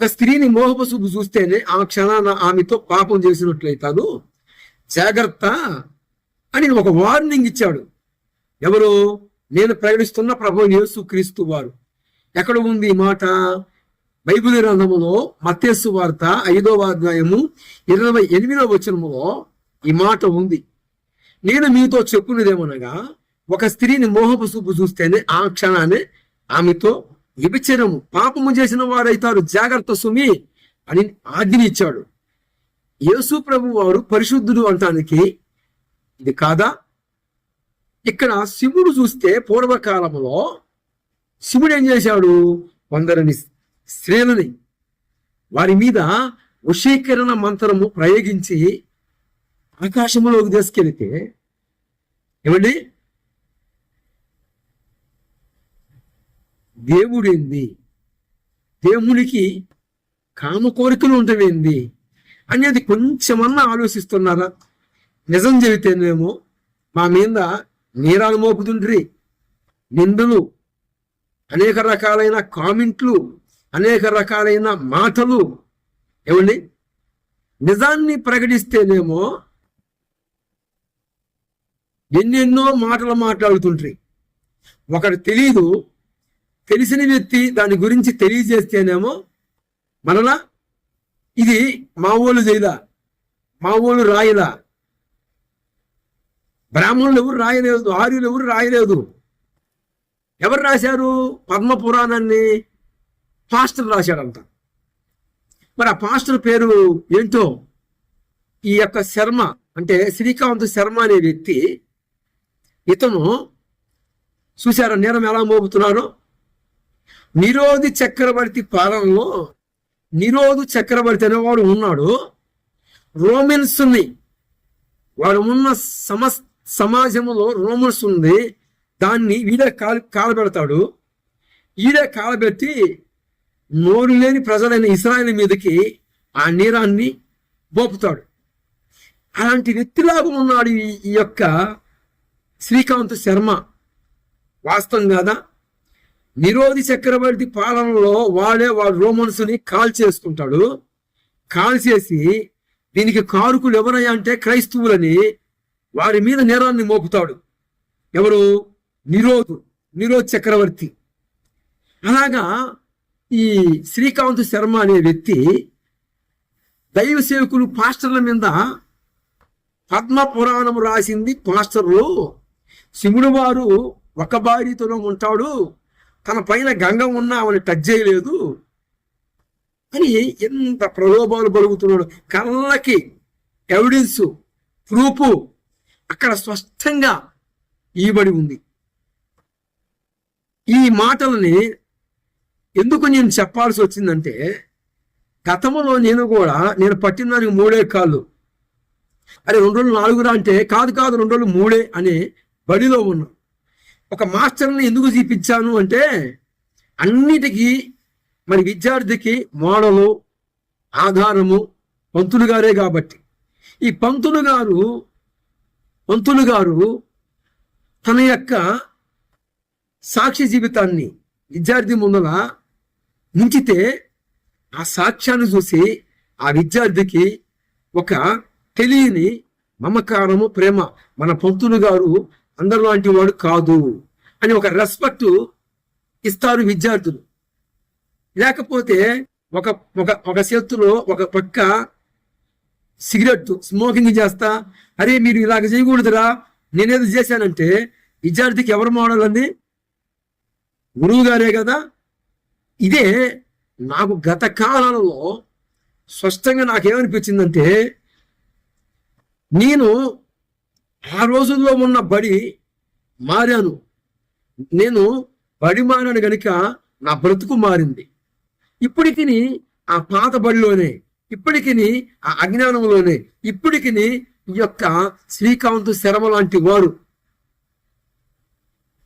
ఒక స్త్రీని మోహపు చూపు చూస్తేనే ఆ క్షణాన ఆమెతో పాపం చేసినట్లయితాను. జాగ్రత్త అని ఒక వార్నింగ్ ఇచ్చాడు. ఎవరు? నేను ప్రకటిస్తున్న ప్రభు యేసు క్రీస్తు వారు. ఎక్కడ ఉంది ఈ మాట? బైబిల్ గ్రంథములో మత్స్సు వార్త ఐదవ అధ్యాయము ఇరవై ఎనిమిదవ వచనములో ఈ మాట ఉంది. నేను మీతో చెప్పున్నదేమనగా ఒక స్త్రీని మోహపు చూపు చూస్తేనే ఆ క్షణాన్ని ఆమెతో విభచనము పాపము చేసిన వారైతారు. జాగ్రత్త సుమి అని ఆజ్ఞ ఇచ్చాడు యేసు ప్రభు వారు పరిశుద్ధుడు అంటానికి ఇది కాదా? ఇక్కడ శివుడు చూస్తే పూర్వకాలంలో శివుడు ఏం చేశాడు? కొందరిని స్త్రీలని వారి మీద వశీకరణ మంత్రము ప్రయోగించి ఆకాశంలోకి తీసుకెళితే ఏమండి? దేవుడేంది? దేవునికి కామ కోరికలు ఉంటవేంది అనేది కొంచెమన్నా ఆలోచిస్తున్నారా? నిజం చెబితేనేమో మా మీద నేరాలు మోపుతుండ్రి. నిందలు అనేక రకాలైన కామెంట్లు అనేక రకాలైన మాటలు ఏమండి? నిజాన్ని ప్రకటిస్తేనేమో ఎన్నెన్నో మాటలు మాట్లాడుతుండ్రి. ఒకటి తెలియదు తెలిసిన వ్యక్తి దాని గురించి తెలియజేస్తేనేమో మనలా ఇది మా ఊళ్ళు చేయదా మా ఊళ్ళు రాయలా. బ్రాహ్మణులు ఎవరు రాయలేదు ఆర్యులు ఎవరు రాయలేదు. ఎవరు రాశారు? పద్మ పురాణాన్ని పాస్టర్ రాశాడంట. మరి ఆ పాస్టర్ పేరు ఏంటో? ఈ యొక్క శర్మ అంటే శ్రీకాంత్ శర్మ అనే వ్యక్తి ఇతను చూశారా నేరం ఎలా మోపుతున్నారో నిరోధి చక్రవర్తి పాలనలో నిరోధు చక్రవర్తి అనేవాడు ఉన్నాడు. రోమన్స్ వాడు ఉన్న సమస్ సమాజంలో రోమన్స్ ఉంది. దాన్ని వీడే కాలు కాలబెడతాడు. ఈడే కాలబెట్టి నోరు లేని ప్రజలైన ఇస్రాయల్ మీదకి ఆ నీరాన్ని బోపుతాడు అలాంటి వ్యక్తిలాగా ఉన్నాడు ఈ- ఈ యొక్క శ్రీకాంత్ శర్మ. వాస్తవం కాదా? నిరోధి చక్రవర్తి పాలనలో వాడే వాడు రోమన్స్ని కాల్ చేసుకుంటాడు. కాల్ చేసి దీనికి కారుకులు ఎవరయ్యా అంటే క్రైస్తవులని వారి మీద నేరాన్ని మోపుతాడు. ఎవరు? నిరోధు నిరోధ్ చక్రవర్తి. అలాగా ఈ శ్రీకాంత్ శర్మ అనే వ్యక్తి దైవ సేవకులు పాస్టర్ల మీద పద్మ పురాణం రాసింది పాస్టర్లు. శివుడు వారు ఒక భార్యతోనే ఉంటాడు. తన పైన గంగ ఉన్నా ఆమెను టచ్ చేయలేదు. అని ఎంత ప్రలోభాలు పలుకుతున్నాడు కళ్ళకి ఎవిడెన్స్ ప్రూఫ్ అక్కడ స్పష్టంగా ఇవ్వబడి ఉంది. ఈ మాటలని ఎందుకు నేను చెప్పాల్సి వచ్చిందంటే గతంలో నేను కూడా నేను పట్టిన దానికి మూడే కాళ్ళు. అరే రెండు రోజులు నాలుగురా అంటే కాదు కాదు రెండు రోజులు మూడే అని బడిలో ఉన్నా. ఒక మాస్టర్ని ఎందుకు చూపించాను అంటే అన్నిటికీ మరి విద్యార్థికి మోడలు ఆధారము పంతులు గారే కాబట్టి. ఈ పంతులు గారు పంతులు గారు తన యొక్క సాక్షి జీవితాన్ని విద్యార్థి ముందల ఉంచితే ఆ సాక్ష్యాన్ని చూసి ఆ విద్యార్థికి ఒక తెలియని మమకారము ప్రేమ మన పంతులు గారు అందరిలాంటి వాడు కాదు అని ఒక రెస్పెక్ట్ ఇస్తారు విద్యార్థులు. లేకపోతే ఒక ఒక ఒక చేతిలో ఒక పక్క సిగరెట్ స్మోకింగ్ చేస్తా అరే మీరు ఇలాగ చేయకూడదురా నేనేది చేశానంటే విద్యార్థికి ఎవరు మోడల్ అంది గురువు గారే కదా? ఇదే నాకు గత కాలంలో స్పష్టంగా నాకేమనిపించిందంటే నేను ఆ రోజుల్లో ఉన్న బడి మారాను. నేను బడి మారాను గనుక నా బ్రతుకు మారింది. ఇప్పటికిని ఆ పాత బడిలోనే ఇప్పటికిని ఆ అజ్ఞానంలోనే ఇప్పటికిని ఈ యొక్క శ్రీకాంత్ శరమ లాంటి వారు.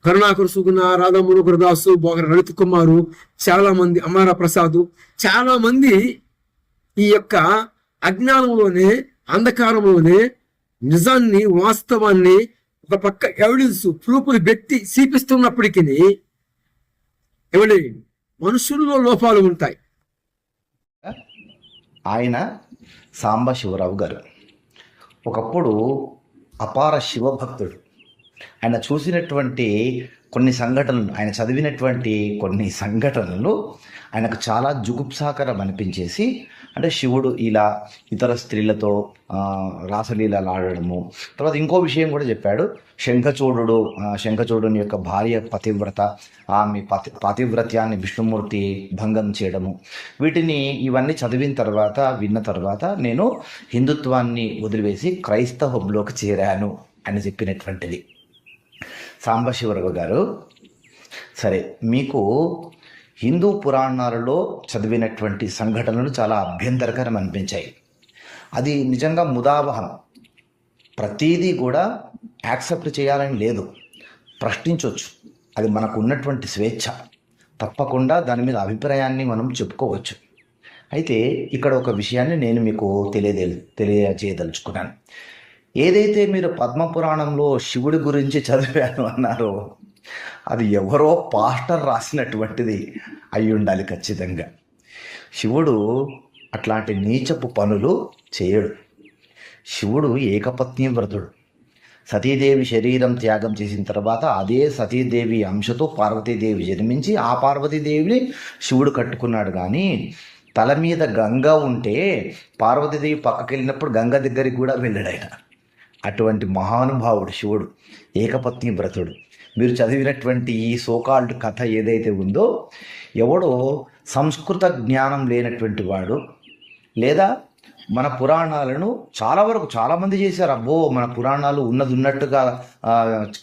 కరుణాకరు సుగుణ రాధామును గురదాసు బోగర లలిత్ కుమారు చాలా మంది అమార ప్రసాద్ చాలా మంది ఈ యొక్క అజ్ఞానంలోనే అంధకారంలోనే నిజాన్ని వాస్తవాన్ని ఒక పక్క ఎవిడెన్స్ ప్రూఫ్లు వ్యక్తి చూపిస్తున్నప్పటికీ ఏమండి మనుషుల్లో లోపాలు ఉంటాయి. ఆయన సాంబ శివరావు గారు. ఒకప్పుడు అపార శివభక్తుడు. ఆయన చూసినటువంటి కొన్ని సంఘటనలు ఆయన చదివినటువంటి కొన్ని సంఘటనలు ఆయనకు చాలా జుగుప్సాకరం అనిపించేసి అంటే శివుడు ఇలా ఇతర స్త్రీలతో రాసలీలలు ఆడడము. తర్వాత ఇంకో విషయం కూడా చెప్పాడు శంఖచూడు శంఖచూడుని యొక్క భార్య పతివ్రత ఆమె పతి పాతివ్రత్యాన్ని విష్ణుమూర్తి భంగం చేయడము. వీటిని ఇవన్నీ చదివిన తర్వాత విన్న తర్వాత నేను హిందుత్వాన్ని వదిలివేసి క్రైస్తవంలోకి చేరాను అని చెప్పినటువంటిది. సాంబశివరావు గారు. సరే మీకు హిందూ పురాణాలలో చదివినటువంటి సంఘటనలు చాలా అభ్యంతరకరం అనిపించాయి. అది నిజంగా ముదావహం. ప్రతీదీ కూడా యాక్సెప్ట్ చేయాలని లేదు. ప్రశ్నించవచ్చు అది మనకు ఉన్నటువంటి స్వేచ్ఛ. తప్పకుండా దాని మీద అభిప్రాయాన్ని మనం చెప్పుకోవచ్చు. అయితే ఇక్కడ ఒక విషయాన్ని నేను మీకు తెలియదే తెలియజేయదలుచుకున్నాను. ఏదైతే మీరు పద్మపురాణంలో శివుడి గురించి చదివాను అన్నారో అది ఎవరో పాస్టర్ రాసినటువంటిది అయి ఉండాలి ఖచ్చితంగా. శివుడు అట్లాంటి నీచపు పనులు చేయడు. శివుడు ఏకపత్ని వ్రతుడు. సతీదేవి శరీరం త్యాగం చేసిన తర్వాత అదే సతీదేవి అంశతో పార్వతీదేవి జన్మించి ఆ పార్వతీదేవిని శివుడు కట్టుకున్నాడు. కానీ తల మీద గంగ ఉంటే పార్వతీదేవి పక్కకి వెళ్ళినప్పుడు గంగ దగ్గరికి కూడా వెళ్ళాడు ఆయన. అటువంటి మహానుభావుడు శివుడు ఏకపత్ని వ్రతుడు. మీరు చదివినటువంటి ఈ సోకాల్డ్ కథ ఏదైతే ఉందో ఎవడో సంస్కృత జ్ఞానం లేనటువంటి వాడు లేదా మన పురాణాలను చాలా వరకు చాలామంది చేశారు. అబ్బో మన పురాణాలు ఉన్నది ఉన్నట్టుగా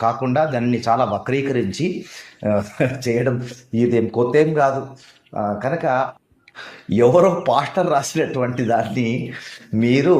కాకుండా దాన్ని చాలా వక్రీకరించి చేయడం ఇదేం కొత్త ఏం కాదు కనుక ఎవరో పాస్టర్ రాసినటువంటి దాన్ని మీరు